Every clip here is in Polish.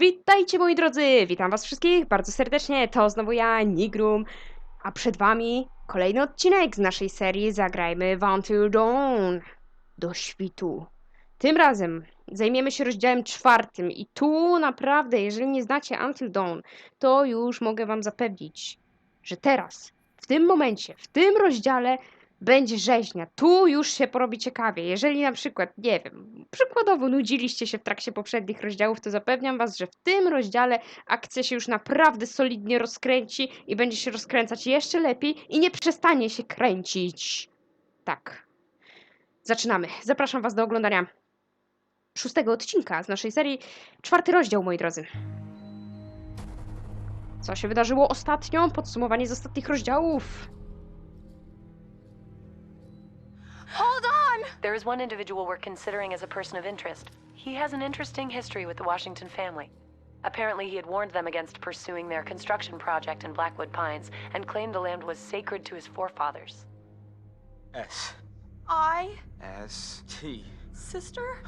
Witajcie moi drodzy, witam was wszystkich bardzo serdecznie, to znowu ja, Nigrum, a przed wami kolejny odcinek z naszej serii Zagrajmy w Until Dawn, do świtu. Tym razem zajmiemy się rozdziałem czwartym i tu naprawdę, jeżeli nie znacie Until Dawn, to już mogę wam zapewnić, że teraz, w tym momencie, w tym rozdziale będzie rzeźnia. Tu już się porobi ciekawie. Jeżeli na przykład, nie wiem, przykładowo nudziliście się w trakcie poprzednich rozdziałów, to zapewniam was, że w tym rozdziale akcja się już naprawdę solidnie rozkręci i będzie się rozkręcać jeszcze lepiej i nie przestanie się kręcić. Tak. Zaczynamy. Zapraszam was do oglądania szóstego odcinka z naszej serii. Czwarty rozdział, moi drodzy. Co się wydarzyło ostatnio? Podsumowanie z ostatnich rozdziałów. There is one individual we're considering as a person of interest. He has an interesting history with the Washington family. Apparently, he had warned them against pursuing their construction project in Blackwood Pines and claimed the land was sacred to his forefathers. S. I. S. T. Sister?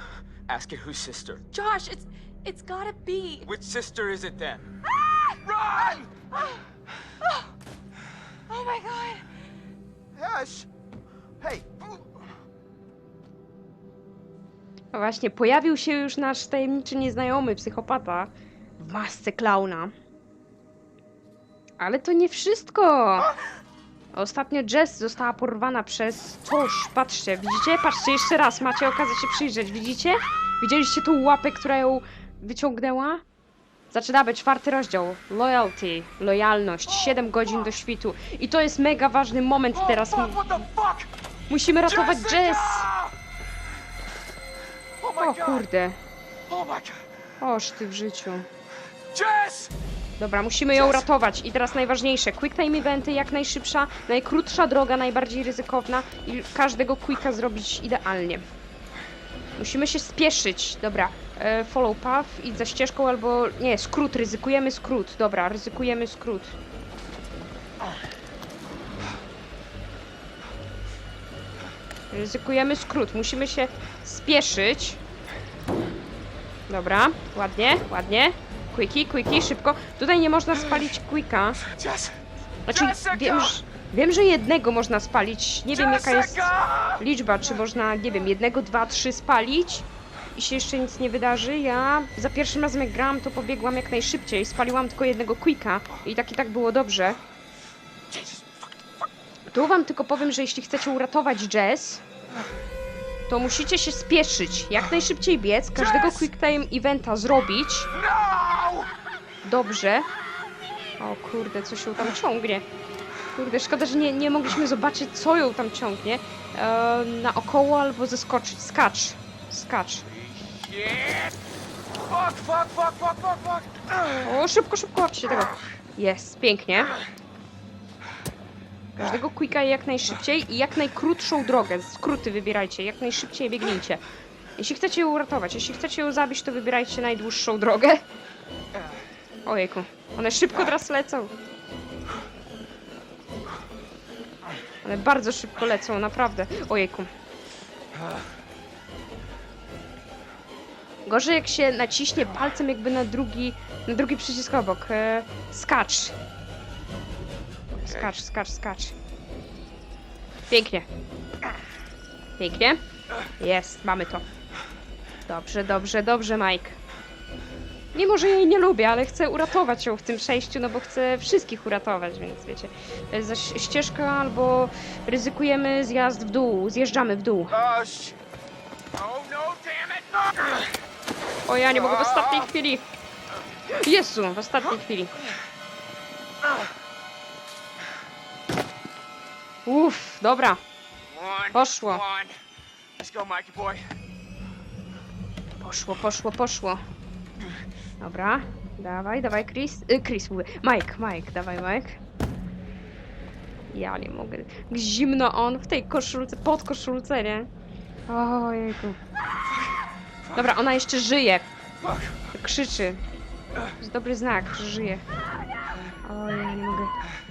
Ask it whose sister. Josh, it's. It's gotta be. Which sister is it then? Ah! Run! Oh, oh. oh my god. Hush! Hey! No Właśnie, pojawił się już nasz tajemniczy nieznajomy psychopata w masce klauna. Ale to nie wszystko! Ostatnio Jess została porwana przez coś. Patrzcie, widzicie? Patrzcie jeszcze raz, macie okazję się przyjrzeć. Widzicie? Widzieliście tą łapę, która ją wyciągnęła? Zaczynamy czwarty rozdział. Loyalty, lojalność, 7 godzin do świtu. I to jest mega ważny moment teraz. Musimy ratować Jess! O kurde, oż ty w życiu. Dobra, musimy ją ratować. I teraz najważniejsze, quick time eventy, jak najszybsza, najkrótsza droga, najbardziej ryzykowna i każdego quicka zrobić idealnie. Musimy się spieszyć. Dobra, e, follow path, idź za ścieżką albo... Nie, skrót, ryzykujemy skrót. Dobra, ryzykujemy skrót. Ryzykujemy skrót, musimy się spieszyć. Dobra, ładnie, ładnie. Quickie, quickie, szybko. Tutaj nie można spalić quicka. Znaczy, wiem, że- wiem, że jednego można spalić. Nie wiem jaka jest liczba, czy można, nie wiem, jednego, dwa, trzy spalić i się jeszcze nic nie wydarzy. Ja za pierwszym razem jak grałam, to pobiegłam jak najszybciej. Spaliłam tylko jednego quicka i tak i tak było dobrze. Tu wam tylko powiem, że jeśli chcecie uratować Jess, to musicie się spieszyć. Jak najszybciej biec, każdego quick time eventa zrobić. No! Dobrze. O kurde, co się tam ciągnie. Kurde, szkoda, że nie, nie mogliśmy zobaczyć, co ją tam ciągnie. E, naokoło albo zeskoczyć. Skacz. Skacz. O, szybko, szybko, łapcie tego. Jest, pięknie. Każdego quicka jak najszybciej i jak najkrótszą drogę. Skróty wybierajcie, jak najszybciej biegnijcie. Jeśli chcecie ją uratować, jeśli chcecie ją zabić, to wybierajcie najdłuższą drogę. Ojejku, one szybko teraz lecą. One bardzo szybko lecą, naprawdę. Ojejku. Gorzej jak się naciśnie palcem jakby na drugi, na drugi przycisk obok. E, skacz. Skacz, skacz, skacz. Pięknie. Pięknie. Jest, mamy to. Dobrze, dobrze, dobrze, Mike. Mimo, że jej nie lubię, ale chcę uratować ją w tym przejściu, no bo chcę wszystkich uratować, więc wiecie. To jest zaś ścieżka albo ryzykujemy zjazd w dół, zjeżdżamy w dół. Oh, no! O, ja nie mogę w ostatniej chwili. Jezu, w ostatniej chwili. Uff, dobra. Poszło. Poszło, poszło, poszło. Dobra. Dawaj, dawaj, Chris. Y, Chris mówię. Mike, Mike, dawaj, Mike. Ja nie mogę. Zimno on w tej koszulce, pod koszulce, nie? Ojejku. Dobra, ona jeszcze żyje. Krzyczy. To jest dobry znak, że żyje. O, ja nie mogę.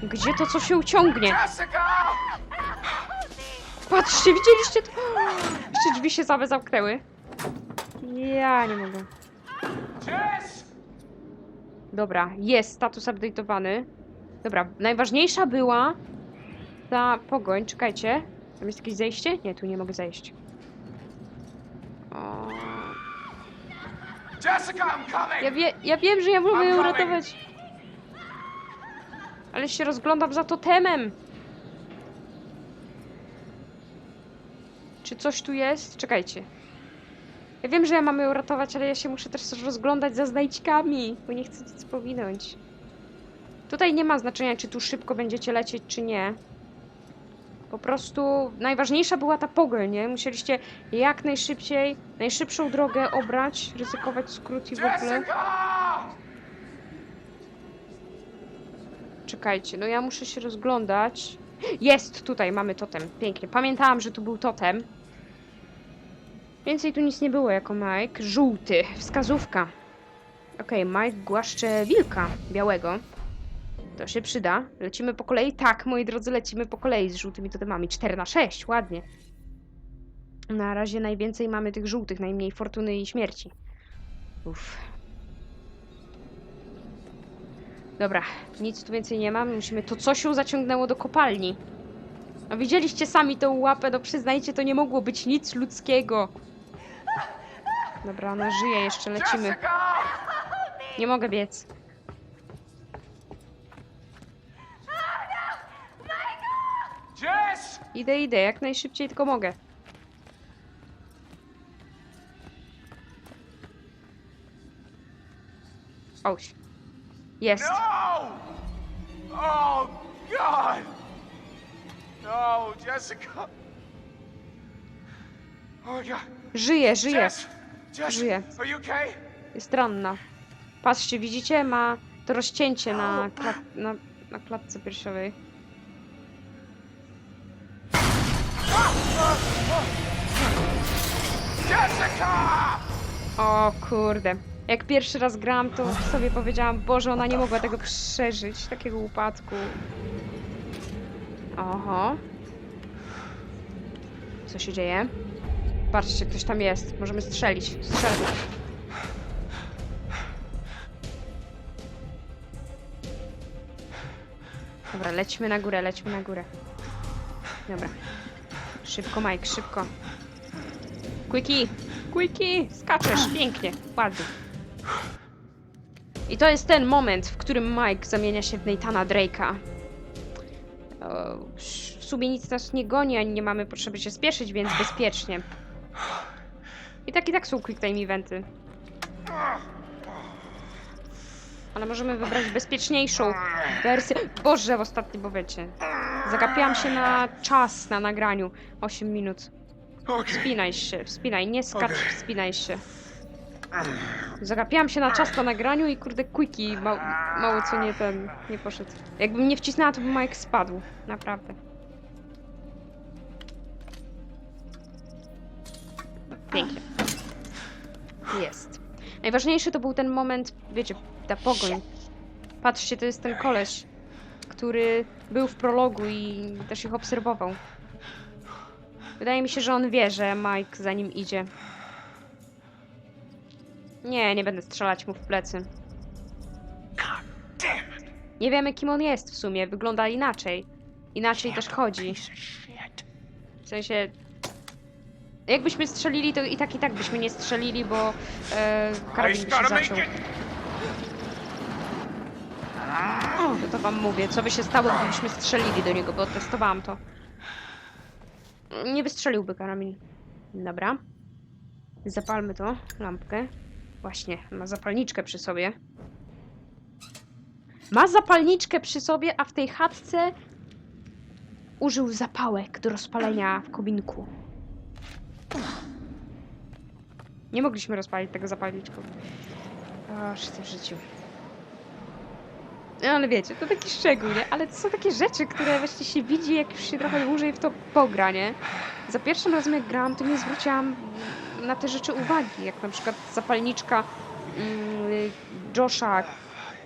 Gdzie to, co się uciągnie? Patrzcie, widzieliście to? Jeszcze drzwi się same zamknęły. Ja nie mogę. Dobra, jest status update'owany. Dobra, najważniejsza była ta pogoń. Czekajcie. Tam jest jakieś zejście? Nie, tu nie mogę zejść. O, Jessica, I'm coming! ja, wie, ja wiem, że ja mogę ją coming. Ale się rozglądam za totemem. Czy coś tu jest? Czekajcie. Ja wiem, że ja mam ją uratować, ale ja się muszę też rozglądać za znajdźkami, bo nie chcę nic powinąć. Tutaj nie ma znaczenia, czy tu szybko będziecie lecieć, czy nie. Po prostu najważniejsza była ta pogoń, nie? Musieliście jak najszybciej, najszybszą drogę obrać, ryzykować skrót i w ogóle. Jessica! Czekajcie, no ja muszę się rozglądać. Jest, tutaj mamy totem. Pięknie. Pamiętałam, że tu był totem. Więcej tu nic nie było jako Mike. Żółty, wskazówka. Okej, Mike głaszcze wilka białego. To się przyda. Lecimy po kolei? Tak, moi drodzy, lecimy po kolei z żółtymi totemami. 4 na 6, ładnie. Na razie najwięcej mamy tych żółtych, najmniej fortuny i śmierci. Uff. Dobra, nic tu więcej nie mam. Musimy. To coś ją zaciągnęło do kopalni. No widzieliście sami tą łapę, no przyznajcie, to nie mogło być nic ludzkiego. Dobra, ona żyje jeszcze, lecimy. Nie mogę biec. Jess! Idę, idę, jak najszybciej tylko mogę. Oś. Jest. No, Jessica! Oh, God. Żyje, żyje. Jess! Jess! Żyje. Are you okay? Jest ranna. Patrzcie, widzicie? Ma to rozcięcie na, klat na, na klatce piersiowej. Jessica! O kurde. Jak pierwszy raz gram, to sobie powiedziałam, Boże, ona nie mogła tego przeżyć, takiego upadku. Oho. Co się dzieje? Patrzcie, ktoś tam jest. Możemy strzelić. Dobra, lećmy na górę, lećmy na górę. Dobra. Szybko, Mike, szybko. Quickie! Quickie! Skaczesz, pięknie, ładnie. I to jest ten moment, w którym Mike zamienia się w Nathana Drake'a. W sumie nic nas nie goni, ani nie mamy potrzeby się spieszyć, więc bezpiecznie. I tak i tak są quick time eventy. Ale możemy wybrać bezpieczniejszą wersję. Boże, w ostatnim momencie. Zagapiłam się na czas na nagraniu. 8 minut. Wspinaj się, wspinaj, nie skacz, wspinaj się. Zagapiłam się na czas na nagraniu i kurde quickie ma, mało co nie ten, nie poszedł. Jakbym nie wcisnęła, to by Mike spadł. Naprawdę. Pięknie. Jest. Najważniejszy to był ten moment, wiecie, ta pogoń. Patrzcie, to jest ten koleś, który był w prologu i też ich obserwował. Wydaje mi się, że on wie, że Mike za nim idzie. Nie, nie będę strzelać mu w plecy. Nie wiemy, kim on jest w sumie. Wygląda inaczej. Inaczej też chodzi. W sensie... Jakbyśmy strzelili, to i tak i tak byśmy nie strzelili, bo e, karabin by się it! No to wam mówię, co by się stało, gdybyśmy strzelili do niego, bo testowałam to. Nie wystrzeliłby karabin. Dobra. Zapalmy to, lampkę. Właśnie, ma zapalniczkę przy sobie. Ma zapalniczkę przy sobie, a w tej chatce użył zapałek do rozpalenia w kominku. Nie mogliśmy rozpalić tego zapalniczką. Aż w życiu. No ale wiecie, to taki szczegół, nie? Ale to są takie rzeczy, które właśnie się widzi, jak już się trochę dłużej w to pogra, nie? Za pierwszym razem jak grałam, to nie zwróciłam na te rzeczy uwagi, jak na przykład zapalniczka mm, Josha,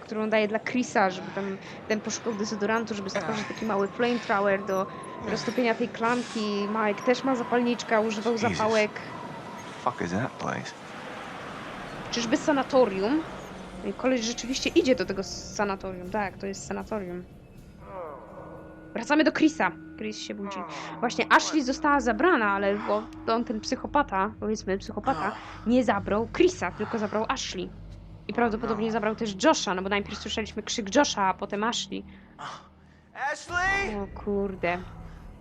którą daje dla Chrisa, żeby tam ten poszukał dezodorantu, żeby stworzyć taki mały flamethrower do roztopienia tej klamki. Mike też ma zapalniczka, używał zapałek. fuck is that place? Czyżby sanatorium? Koleś rzeczywiście idzie do tego sanatorium. Tak, to jest sanatorium. Wracamy do Chrisa. Chris się budzi. Właśnie Ashley została zabrana, ale bo on ten psychopata, powiedzmy psychopata, nie zabrał Chrisa, tylko zabrał Ashley. I prawdopodobnie zabrał też Josha, no bo najpierw słyszeliśmy krzyk Josha, a potem Ashley. Ashley! O kurde.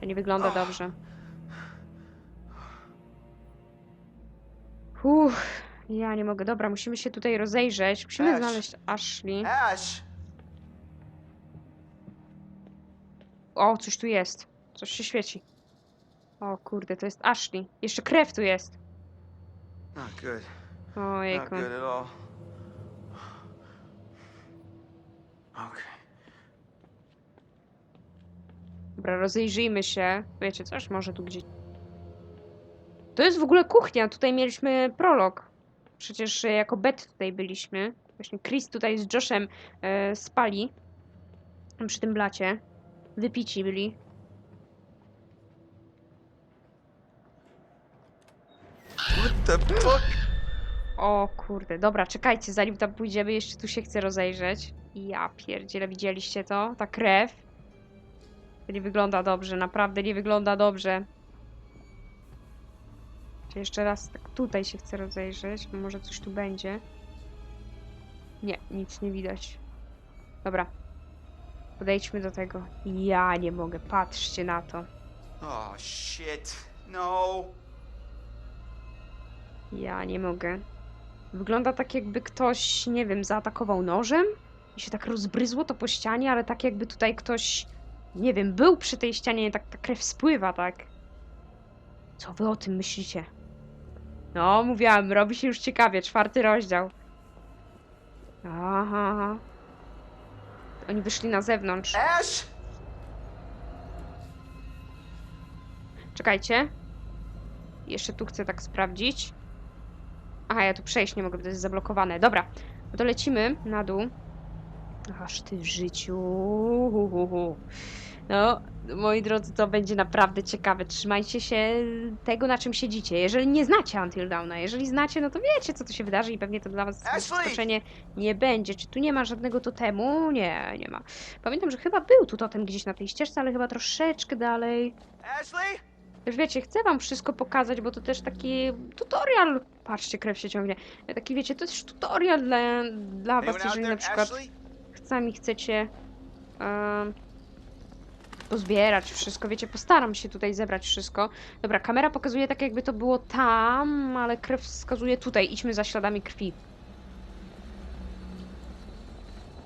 To nie wygląda dobrze. Uff, ja nie mogę. Dobra, musimy się tutaj rozejrzeć. Musimy Ash. znaleźć Ashley. Ash! O, coś tu jest. Coś się świeci. O kurde, to jest Ashley. Jeszcze krew tu jest. Good. Not Ojejku. good at all. Okay. Dobra, rozejrzyjmy się. Wiecie, coś może tu gdzieś... To jest w ogóle kuchnia. Tutaj mieliśmy prolog. Przecież e, jako bet tutaj byliśmy. Właśnie Chris tutaj z Joshem e, spali. Przy tym blacie. Wypici byli. What the fuck? O kurde, dobra, czekajcie, zanim tam pójdziemy, jeszcze tu się chcę rozejrzeć. Ja pierdziele, widzieliście to? Ta krew. To nie wygląda dobrze, naprawdę nie wygląda dobrze. Czy jeszcze raz tak tutaj się chcę rozejrzeć, może coś tu będzie. Nie, nic nie widać. Dobra. Podejdźmy do tego. Ja nie mogę, patrzcie na to. Oh shit. No. Ja nie mogę. Wygląda tak, jakby ktoś, nie wiem, zaatakował nożem i się tak rozbryzło to po ścianie, ale tak jakby tutaj ktoś, nie wiem, był przy tej ścianie, tak ta krew spływa, tak. Co wy o tym myślicie? No, mówiłam, robi się już ciekawie, czwarty rozdział. Aha. Oni wyszli na zewnątrz. Ash! Czekajcie. Jeszcze tu chcę tak sprawdzić. Aha, ja tu przejść nie mogę, bo to jest zablokowane. Dobra, no to lecimy na dół. Aż ty w życiu. No, moi drodzy, to będzie naprawdę ciekawe. Trzymajcie się tego, na czym siedzicie. Jeżeli nie znacie Until Dawna, jeżeli znacie, no to wiecie, co tu się wydarzy i pewnie to dla was zaskoczenie nie będzie. Czy tu nie ma żadnego totemu? Nie, nie ma. Pamiętam, że chyba był tu totem gdzieś na tej ścieżce, ale chyba troszeczkę dalej. Ashley! Już wiecie, chcę wam wszystko pokazać, bo to też taki tutorial. Patrzcie, krew się ciągnie. Taki wiecie, to jest tutorial dla, dla was, jeżeli na przykład Ashley? Sami chcecie pozbierać wszystko. Wiecie, postaram się tutaj zebrać wszystko. Dobra, kamera pokazuje tak, jakby to było tam, ale krew wskazuje tutaj. Idźmy za śladami krwi.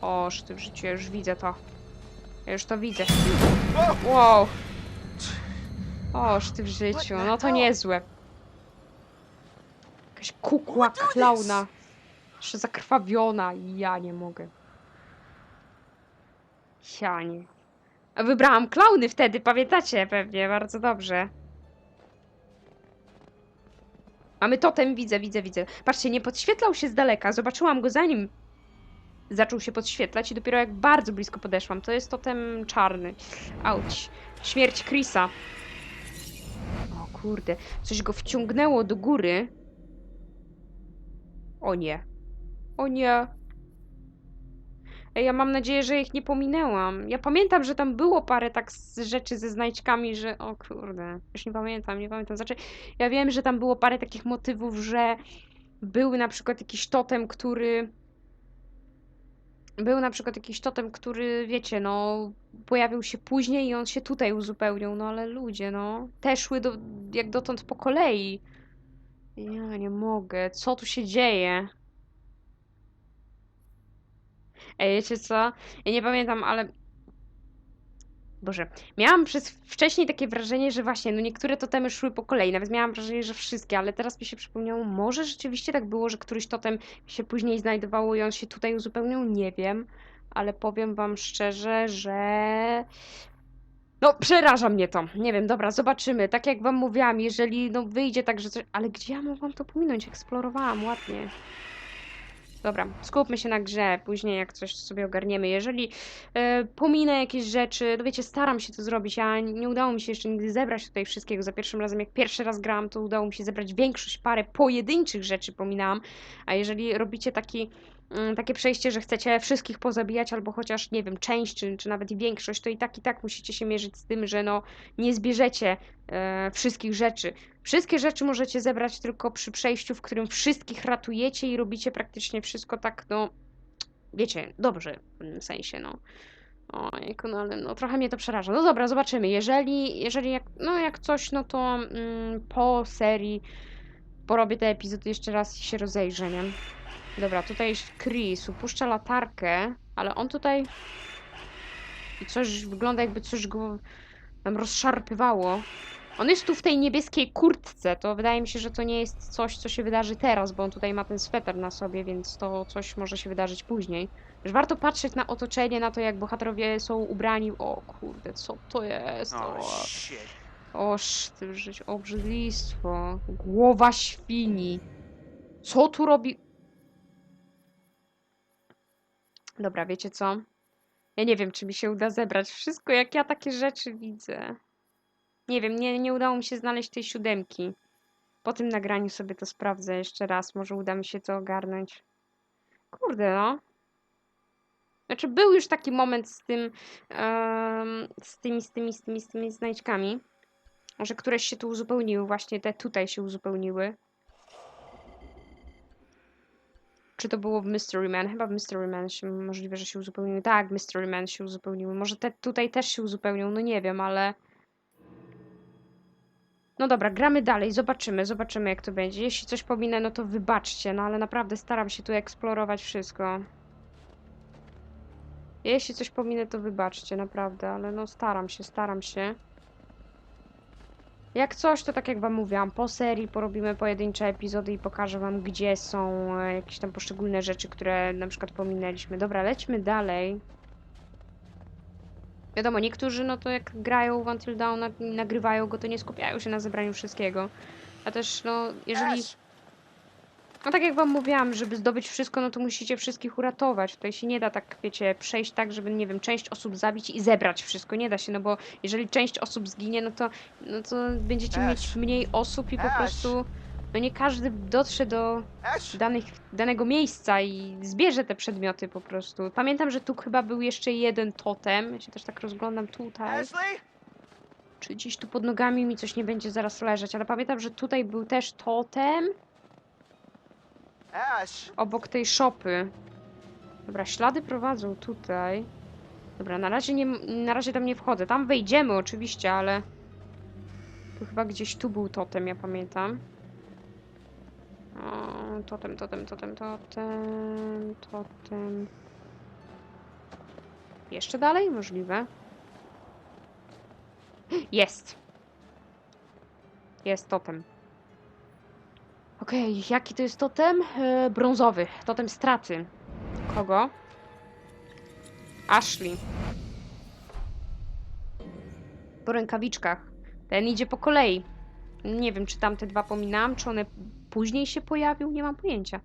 O, ty w życiu, ja już widzę to. Ja już to widzę. Wow. Oż ty w życiu, no to niezłe. Jakaś kukła klauna. Jeszcze zakrwawiona. Ja nie mogę. Ja nie. A wybrałam klauny wtedy, pamiętacie pewnie, bardzo dobrze. Mamy totem, widzę, widzę, widzę. Patrzcie, nie podświetlał się z daleka. Zobaczyłam go zanim zaczął się podświetlać i dopiero jak bardzo blisko podeszłam. To jest totem czarny. Auć. Śmierć Chrisa. O kurde, coś go wciągnęło do góry. O nie. O nie. Ja mam nadzieję, że ich nie pominęłam. Ja pamiętam, że tam było parę tak rzeczy ze znajdźkami, że... O kurde, już nie pamiętam, nie pamiętam. Znaczy, ja wiem, że tam było parę takich motywów, że był na przykład jakiś totem, który... Był na przykład jakiś totem, który, wiecie, no, pojawił się później i on się tutaj uzupełnił, no ale ludzie, no, te szły do, jak dotąd po kolei. Ja nie mogę, co tu się dzieje? Ej, wiecie co? Ja nie pamiętam, ale... Boże, miałam przez wcześniej takie wrażenie, że właśnie, no niektóre totemy szły po kolei, nawet miałam wrażenie, że wszystkie, ale teraz mi się przypomniało, może rzeczywiście tak było, że któryś totem się później znajdowało i on się tutaj uzupełnił, nie wiem, ale powiem wam szczerze, że no, przeraża mnie to. Nie wiem, dobra, zobaczymy. Tak jak wam mówiłam, jeżeli no wyjdzie tak, że coś... Ale gdzie ja mogłam to pominąć? Eksplorowałam ładnie. Dobra, skupmy się na grze, później jak coś sobie ogarniemy. Jeżeli e, pominę jakieś rzeczy, no wiecie, staram się to zrobić. Ja nie udało mi się jeszcze nigdy zebrać tutaj wszystkiego. Za pierwszym razem, jak pierwszy raz grałam, to udało mi się zebrać większość, parę pojedynczych rzeczy pominęłam. A jeżeli robicie taki takie przejście, że chcecie wszystkich pozabijać, albo chociaż, nie wiem, część, czy, czy nawet większość, to i tak, i tak musicie się mierzyć z tym, że no nie zbierzecie e, wszystkich rzeczy. Wszystkie rzeczy możecie zebrać tylko przy przejściu, w którym wszystkich ratujecie i robicie praktycznie wszystko tak, no, wiecie, dobrze w pewnym sensie, no. Ojku, no ale no trochę mnie to przeraża. No dobra, zobaczymy. Jeżeli, jeżeli jak, no jak coś, no to mm, po serii porobię te epizody jeszcze raz i się rozejrzę, nie? Dobra, tutaj Chris upuszcza latarkę, ale on tutaj i coś wygląda jakby coś go tam rozszarpywało. On jest tu w tej niebieskiej kurtce, to wydaje mi się, że to nie jest coś, co się wydarzy teraz, bo on tutaj ma ten sweter na sobie, więc to coś może się wydarzyć później. Już warto patrzeć na otoczenie, na to jak bohaterowie są ubrani. O kurde, co to jest? O, oż ty żyć, obrzydlistwo. Głowa świni. Co tu robi? Dobra, wiecie co? Ja nie wiem, czy mi się uda zebrać wszystko, jak ja takie rzeczy widzę. Nie wiem, nie, nie udało mi się znaleźć tej siódemki. Po tym nagraniu sobie to sprawdzę jeszcze raz. Może uda mi się to ogarnąć. Kurde, no. Znaczy, był już taki moment z tym, em, z tymi, z tymi, z tymi, z tymi znajdźkami, że któreś się tu uzupełniły. Właśnie te tutaj się uzupełniły. Czy to było w Mystery Man? Chyba w Mystery Man się możliwe, że się uzupełniły. Tak, Mystery Man się uzupełniły. Może te tutaj też się uzupełnią, no nie wiem, ale. No dobra, gramy dalej, zobaczymy, zobaczymy jak to będzie. Jeśli coś pominę, no to wybaczcie, no ale naprawdę staram się tu eksplorować wszystko. Jeśli coś pominę, to wybaczcie, naprawdę, ale no staram się, staram się. Jak coś, to tak jak wam mówiłam, po serii porobimy pojedyncze epizody i pokażę wam, gdzie są e, jakieś tam poszczególne rzeczy, które na przykład pominęliśmy. Dobra, lećmy dalej. Wiadomo, niektórzy no to jak grają w Until Dawn, nag- nagrywają go, to nie skupiają się na zebraniu wszystkiego. A też, no, jeżeli... No tak jak wam mówiłam, żeby zdobyć wszystko, no to musicie wszystkich uratować. Tutaj się nie da tak, wiecie, przejść tak, żeby, nie wiem, część osób zabić i zebrać wszystko. Nie da się, no bo jeżeli część osób zginie, no to, no to będziecie Ash. mieć mniej osób i po Ash. prostu, no nie każdy dotrze do Ash, danych, danego miejsca i zbierze te przedmioty po prostu. Pamiętam, że tu chyba był jeszcze jeden totem. Ja się też tak rozglądam tutaj. Ashley? Czy gdzieś tu pod nogami mi coś nie będzie zaraz leżeć, ale pamiętam, że tutaj był też totem. Obok tej szopy. Dobra, ślady prowadzą tutaj. Dobra, na razie, nie, na razie tam nie wchodzę. Tam wejdziemy oczywiście, ale... Tu chyba gdzieś tu był totem, ja pamiętam. O, totem, totem, totem, totem, totem. Jeszcze dalej? Możliwe. Jest! Jest totem. Okej, jaki to jest totem? E, brązowy. Totem straty. Kogo? Ashley. Po rękawiczkach. Ten idzie po kolei. Nie wiem, czy tamte dwa pominęłam, czy one później się pojawią, nie mam pojęcia.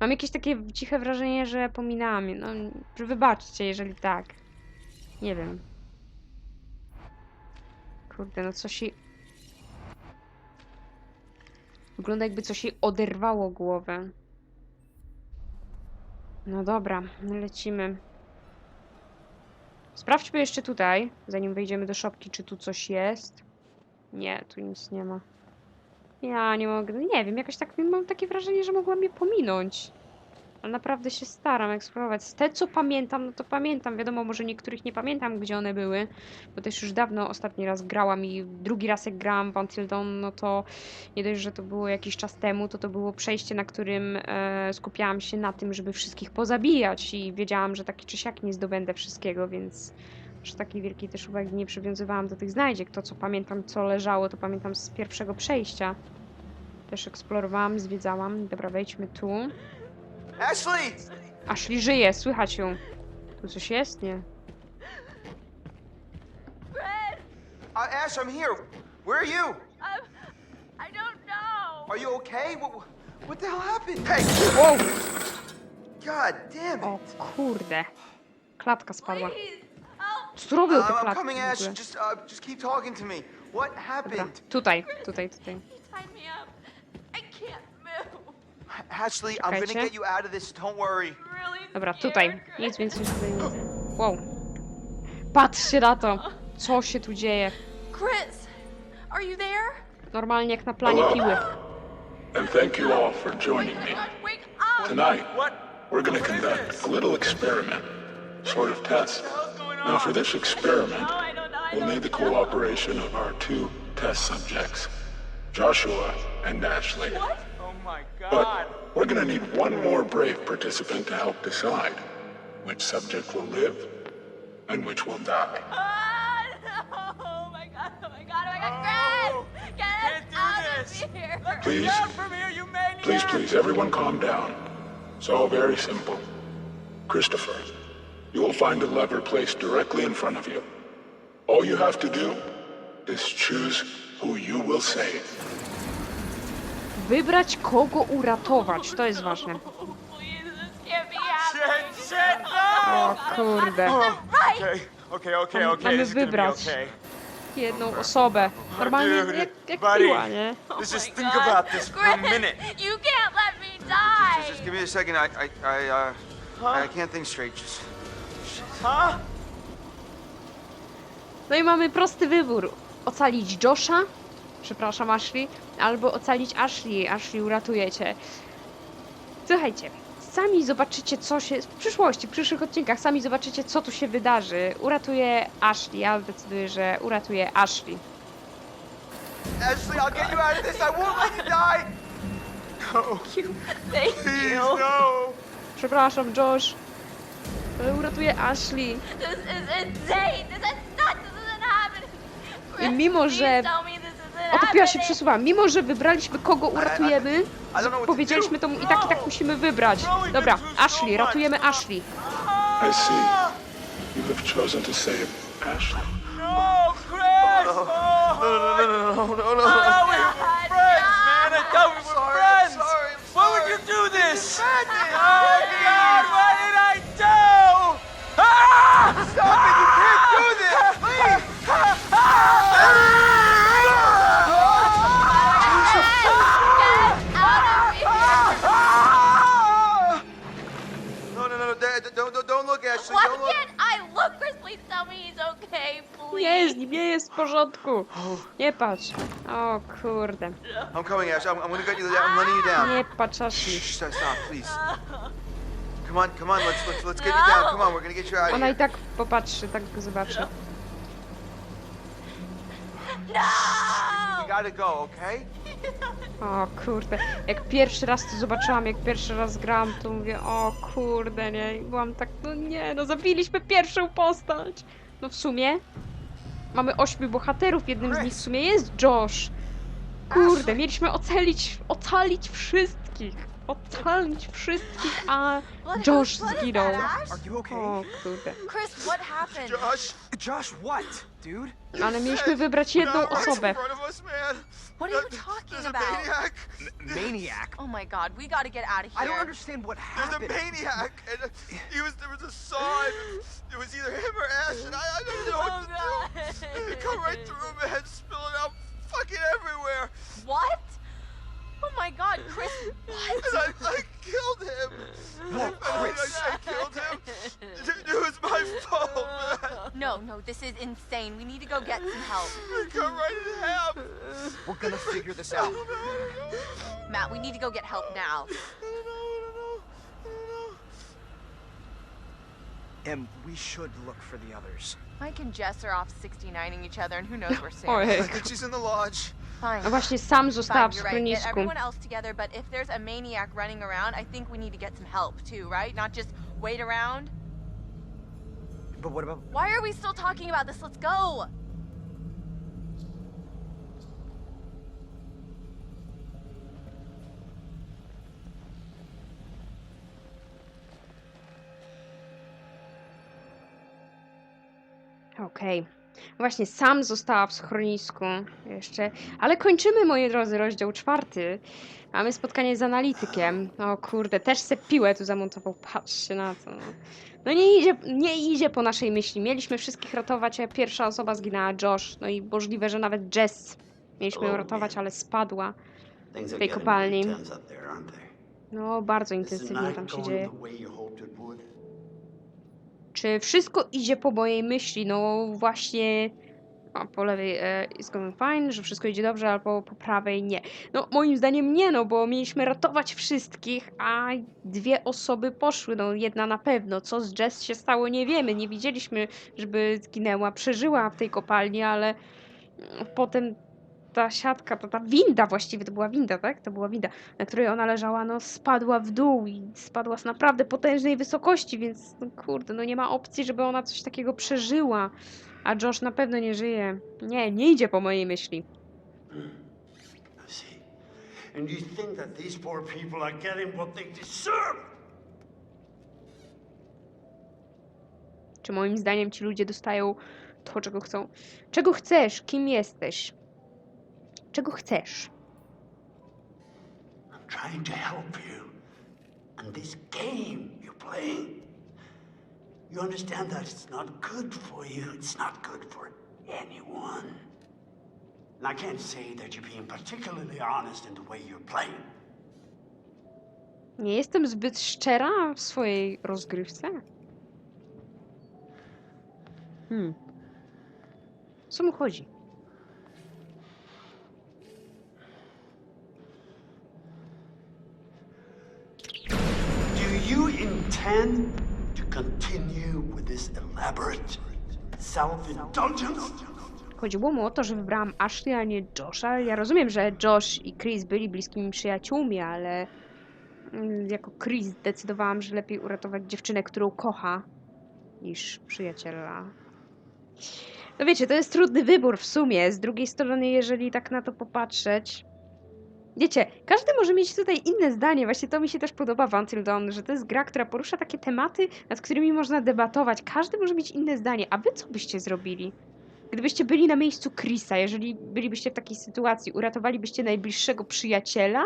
Mam jakieś takie ciche wrażenie, że pominęłam je. No, wybaczcie, jeżeli tak. Nie wiem. Kurde, no coś jej... Wygląda jakby coś jej oderwało głowę. No dobra, lecimy. Sprawdźmy jeszcze tutaj, zanim wejdziemy do szopki, czy tu coś jest. Nie, tu nic nie ma. Ja nie mogę, nie wiem, jakoś tak mam takie wrażenie, że mogłam je pominąć. Ale naprawdę się staram eksplorować. Te, co pamiętam, no to pamiętam. Wiadomo, może niektórych nie pamiętam, gdzie one były, bo też już dawno ostatni raz grałam i drugi raz jak grałam w Until Dawn, no to nie dość, że to było jakiś czas temu, to to było przejście, na którym e, skupiałam się na tym, żeby wszystkich pozabijać i wiedziałam, że taki czy siak nie zdobędę wszystkiego, więc aż takiej wielkiej też uwagi nie przywiązywałam do tych znajdziek. To, co pamiętam, co leżało, to pamiętam z pierwszego przejścia. Też eksplorowałam, zwiedzałam. Dobra, wejdźmy tu. Ashley! Ashley żyje, słychać ją. Tu coś jest? Nie. Red, Uh, Ash, I'm here. Where are you? I'm. I don't know. Are you okay? What, what the hell happened? Hey! Wow! God damn O it! kurde. Klatka spadła. Please, help. Co te Uh, I'm klatki coming, Ash. ogóle? Just, uh, just keep talking to me. What Dobra, happened? tutaj, tutaj, tutaj. He tied me up. I. Ashley, I'm gonna get you out of this. Don't worry. Really Dobra, scared, tutaj. Chris. Nic więcej tutaj nie widzę. Wow. Patrzcie na to. Co się tu dzieje? Chris, are you there? Normalnie jak na planie piły. And thank you all for joining me. God, wake up! Tonight, we're going to conduct a little experiment, sort of test. Now, for this experiment, No, I don't know. I we'll need the cooperation of our two test subjects, Joshua and Ashley. What? Oh my But god. We're going to need one more brave participant to help decide which subject will live and which will die. Ah, no! Oh my god! Oh my god! Oh my god! Chris, get us out this. of here! Please, from here, you maniac! please, please, everyone calm down. It's all very simple. Christopher, you will find a lever placed directly in front of you. All you have to do is choose who you will save. Wybrać kogo uratować, to jest ważne. O kurde. Okay, okay, okay, Mamy- wybrać. Jedną osobę. Normalnie jak, jak piła, nie? Let's just my think about this for a minute. You can't let me die! Just give me a second. I, I, I, uh, I can't think straight. Just Huh? No i mamy prosty wybór. Ocalić Josha, przepraszam Ashley, albo ocalić Ashley. Ashley uratuje cię. Słuchajcie, sami zobaczycie co się, w przyszłości, w przyszłych odcinkach, sami zobaczycie co tu się wydarzy. Uratuje Ashley, ja decyduję, że uratuje Ashley. Ashley, I'll get you out of this. I won't let you die. No, Thank please, you. no. Przepraszam, Josh. Ale uratuje Ashley. This is insane! This is not, this isn't happening! Chris, mimo, please że- tell me this isn't Oto piła się przesuwa. Mimo, że wybraliśmy kogo uratujemy, powiedzieliśmy to mu i tak i tak musimy wybrać. Dobra, Ashley, ratujemy Ashley. I see. You have chosen to save Ashley. No, Chris! Oh, no, no, no, no, no, no. I thought we were friends, man. I thought we were friends. Why would you do this? Oh, God, what porządku. Nie patrz. O kurde. I'm coming, Ashley. I'm, I'm gonna get you down. I'm letting you down. Nie patrz Ashley. Shh, stop, stop, please. Come on, come on. Let's let's let's get you down. Come on, we're gonna get you out of Ona i here. tak popatrzy, tak go zobaczy. You No! gotta go, okay? O kurde. Jak pierwszy raz to zobaczyłam, jak pierwszy raz gram, to mówię, o kurde, nie. I byłam tak, no nie, no zabiliśmy pierwszą postać. No w sumie mamy ośmiu bohaterów, jednym z nich w sumie jest Josh. Kurde, mieliśmy ocalić, ocalić wszystkich. Ocalić wszystkich, a Josh zginął. O kurde. Chris, what happened? Josh, Josh, what, dude? Ale mieliśmy wybrać jedną no, osobę. of us. What are you talking about? maniac. Maniac? Oh my god, we gotta get out of here. I don't understand what happened. There's a happened. maniac, and he was there was a saw, it was either him or Ash, and I, I don't know Oh what to do. Oh, it come right through him and spilling out fucking everywhere. What? Oh my god, Chris, And what? I, I killed him. No, I, I, I killed him. It, it was my fault, man. No, no, this is insane. We need to go get some help. Cut right in half. We're gonna figure this out. I don't know, I don't know, I don't know. Matt, we need to go get help now. I don't know, I don't know, I don't know. And we should look for the others. Mike and Jess are off 69ing each other, and who knows where Sam Ojej. I think she's in the lodge. Fine. No właśnie sam została Fine, w you're right. Get everyone else together, but if there's a maniac running around, I think we need to get some help too, right? Not just wait around. But what about Why are we still talking about this? Let's go. Okej. Właśnie sam została w schronisku jeszcze. Ale kończymy, moi drodzy, rozdział czwarty. Mamy spotkanie z analitykiem. O kurde, też se piłę tu zamontował. Patrzcie na to. No, no nie, idzie, nie idzie po naszej myśli. Mieliśmy wszystkich ratować, a pierwsza osoba zginęła Josh. No i możliwe, że nawet Jess mieliśmy ją Oh, ratować, ale spadła. Are tej kopalni. No, bardzo intensywnie tam się dzieje. the way you hoped it would? Czy wszystko idzie po mojej myśli? No właśnie. O, po lewej e, jest going fine, że wszystko idzie dobrze, albo po prawej nie. No, moim zdaniem nie, no, bo mieliśmy ratować wszystkich, a dwie osoby poszły. No, jedna na pewno. Co z Jess się stało, nie wiemy. Nie widzieliśmy, żeby zginęła. Przeżyła w tej kopalni, ale potem ta siatka, to ta winda właściwie, to była winda, tak? To była winda, na której ona leżała, no spadła w dół i spadła z naprawdę potężnej wysokości, więc no, kurde, no nie ma opcji, żeby ona coś takiego przeżyła. A Josh na pewno nie żyje. Nie, nie idzie po mojej myśli. And you think that these poor people are getting what they deserve? Czy moim zdaniem ci ludzie dostają to, czego chcą? Czego chcesz? Kim jesteś? Czego chcesz? I'm trying to help you. And this game you're playing, you understand that it's not good for you. It's not good for anyone. And I can't say that you're being particularly honest in the way you're playing. Nie jestem zbyt szczera w swojej rozgrywce? Hmm. Co mu chodzi? Intend to continue with this elaborate self-indulgence? Chodziło mu o to, że wybrałam Ashley, a nie Josha. Ja rozumiem, że Josh i Chris byli bliskimi przyjaciółmi, ale mm, jako Chris zdecydowałam, że lepiej uratować dziewczynę, którą kocha, niż przyjaciela. No wiecie, to jest trudny wybór w sumie. Z drugiej strony, jeżeli tak na to popatrzeć. Wiecie, każdy może mieć tutaj inne zdanie. Właśnie to mi się też podoba w Until Dawn, że to jest gra, która porusza takie tematy, nad którymi można debatować. Każdy może mieć inne zdanie. A wy co byście zrobili? Gdybyście byli na miejscu Chrisa, jeżeli bylibyście w takiej sytuacji, uratowalibyście najbliższego przyjaciela,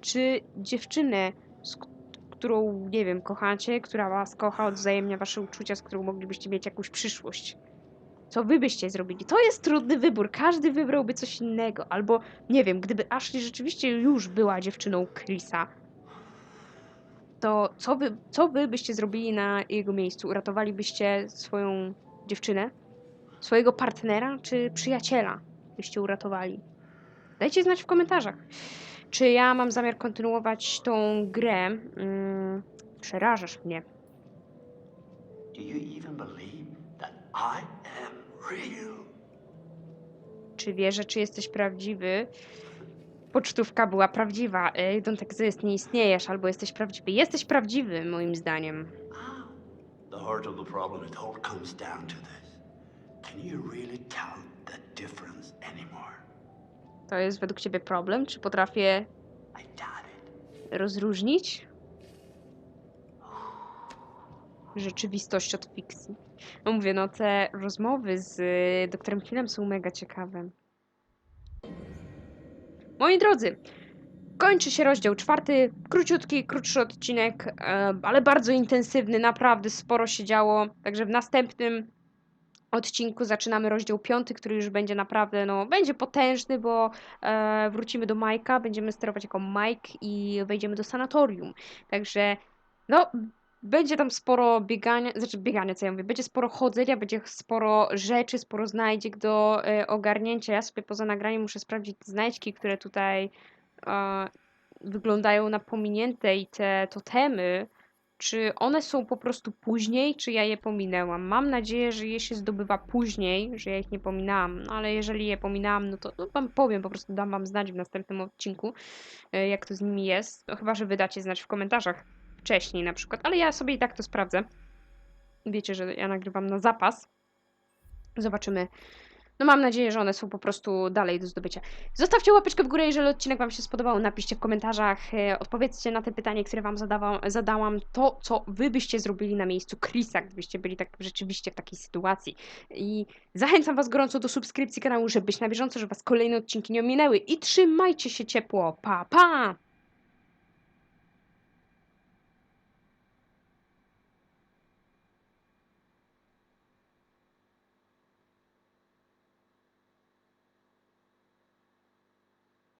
czy dziewczynę, z którą, nie wiem, kochacie, która was kocha, odzajemnia wasze uczucia, z którą moglibyście mieć jakąś przyszłość? Co wy byście zrobili? To jest trudny wybór. Każdy wybrałby coś innego. Albo, nie wiem, gdyby Ashley rzeczywiście już była dziewczyną Chrisa, to co wy, co wy byście zrobili na jego miejscu? Uratowalibyście swoją dziewczynę? swojego partnera czy przyjaciela byście uratowali? Dajcie znać w komentarzach. Czy ja mam zamiar kontynuować tą grę? Mm, przerażasz mnie. Do you even believe that I am? Czy wierzę, czy jesteś prawdziwy? Pocztówka była prawdziwa. Ej, don't exist, nie istniejesz, albo jesteś prawdziwy. Jesteś prawdziwy, moim zdaniem. The heart of the problem, it all comes down to this. Can you really tell the difference anymore? To jest według ciebie problem? Czy potrafię I doubt it. rozróżnić rzeczywistość od fikcji. No mówię, no te rozmowy z y, doktorem Hillem są mega ciekawe. Moi drodzy, kończy się rozdział czwarty. Króciutki, krótszy odcinek, e, ale bardzo intensywny, naprawdę sporo się działo. Także w następnym odcinku zaczynamy rozdział piąty, który już będzie naprawdę, no, będzie potężny, bo e, wrócimy do Majka, będziemy sterować jako Mike i wejdziemy do sanatorium. Także, no, będzie tam sporo biegania, znaczy biegania, co ja mówię, będzie sporo chodzenia, będzie sporo rzeczy, sporo znajdziek do e, ogarnięcia. Ja sobie poza nagraniem muszę sprawdzić znajdźki, które tutaj e, wyglądają na pominięte i te totemy, czy one są po prostu później, czy ja je pominęłam? Mam nadzieję, że je się zdobywa później, że ja ich nie pominęłam, no ale jeżeli je pominęłam, no to no, wam powiem, po prostu dam wam znać w następnym odcinku, e, jak to z nimi jest. No, chyba, że wydacie znać w komentarzach wcześniej na przykład, ale ja sobie i tak to sprawdzę. Wiecie, że ja nagrywam na zapas. Zobaczymy. No mam nadzieję, że one są po prostu dalej do zdobycia. Zostawcie łapeczkę w górę, jeżeli odcinek Wam się spodobał. Napiszcie w komentarzach, e, odpowiedzcie na te pytania, które Wam zadawam, zadałam. To, co Wy byście zrobili na miejscu Chrisa, gdybyście byli tak rzeczywiście w takiej sytuacji. I zachęcam Was gorąco do subskrypcji kanału, żeby być na bieżąco, żeby Was kolejne odcinki nie ominęły. I trzymajcie się ciepło. Pa, pa!